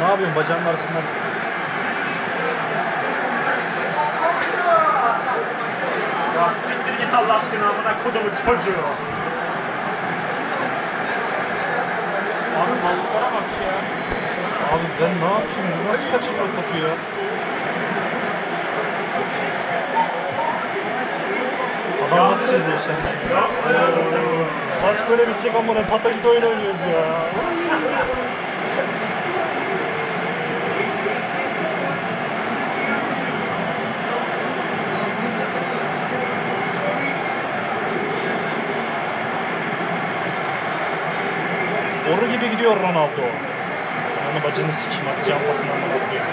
Ne yapıyorsun bacağının arasından? Ya siktir git Allah aşkına amına kodumun çocuğu. Abi balıklara bak ya. Abi ben ne yapayım? Bu Nasıl kaçırıyor topu ya? Adam nasıl yediyor sen? Maç böyle bitecek ama ne patakit oyun oynuyoruz ya. Oru gibi gidiyor Ronaldo. Onu bacını sikeyim atacağım amına koyayım.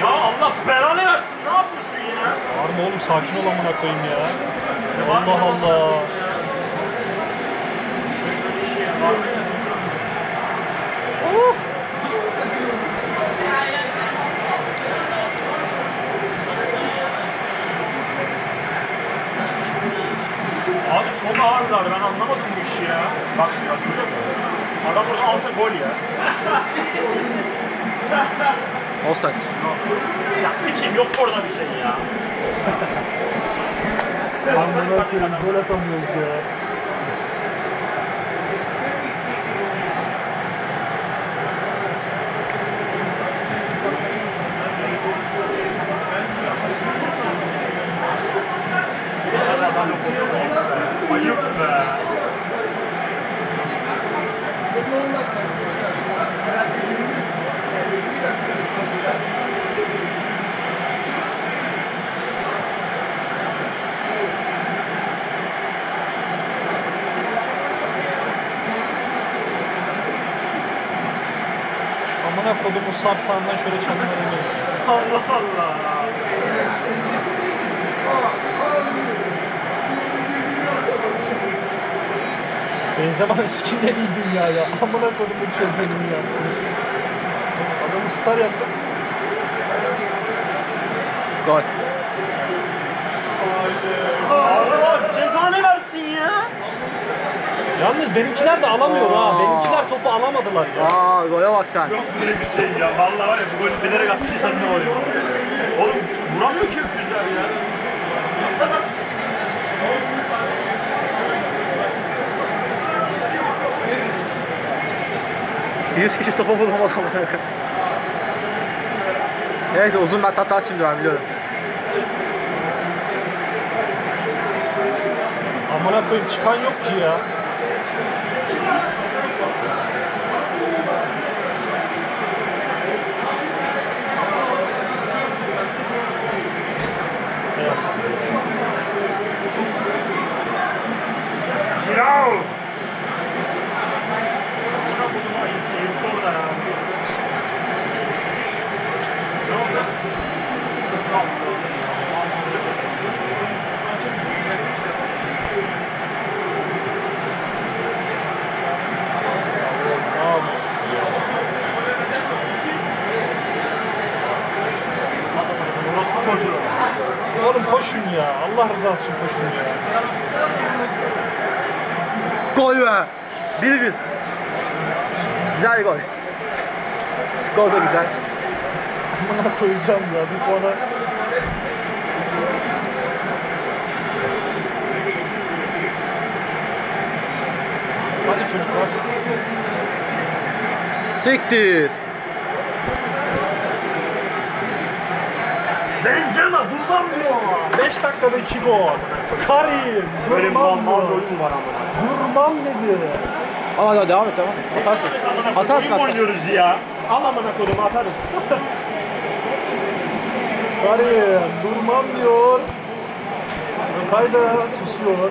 Ya Allah belanı versin ne yapıyorsun ya? Bağırma oğlum sakin ol amına koyayım ya. Allah Allah. Oh. Abi çok ağırlar ben anlamadım bu işi ya. Bak şimdi bak görüyor musun? Adam orada alsa gol ya. Offside. Ya sikeyim yok orada bir şey ya. Amına koyayım gol atamıyoruz ya. Yok orada. Ayıp be. Amına kodumu sarsağından şöyle çalınlarını. Allah Allah. Benzema'nın sikinde değil dünya ya. Amına kodumu çocuğum ya. Adamı star yaptık. Gol. Allah cezanı versin ya. Yalnız benimkiler de alamıyor ha. Benimkiler topu alamadılar ya. Aa gole bak sen. Yok böyle bir şey ya. Vallahi var ya bu golü bilerek atmışlar ne oluyor? Oğlum vuramıyor ki öküzler ya. 100 kişi topa vurdum adamı. Neyse uzun ben tatar şimdi ben biliyorum. Amına koyayım çıkan yok ki ya. Evet. Çocuğu. Oğlum koşun ya. Allah rızası için koşun ya. Gol be. 1-1. Güzel gol. Skor da güzel. Amına koyacağım ya. Bir puana Hadi çocuklar. Siktir. Benzema durmam diyor. 5 dakikada 2 gol. Karim. Böyle Durmam diyor. oyun var ama. Durmam dedi. Ama devam, devam et devam et. Atarsın. Atarsın koyayım atarsın. oynuyoruz ya. Al amına koyayım atarız. Karim durmam diyor. Kayda susuyor.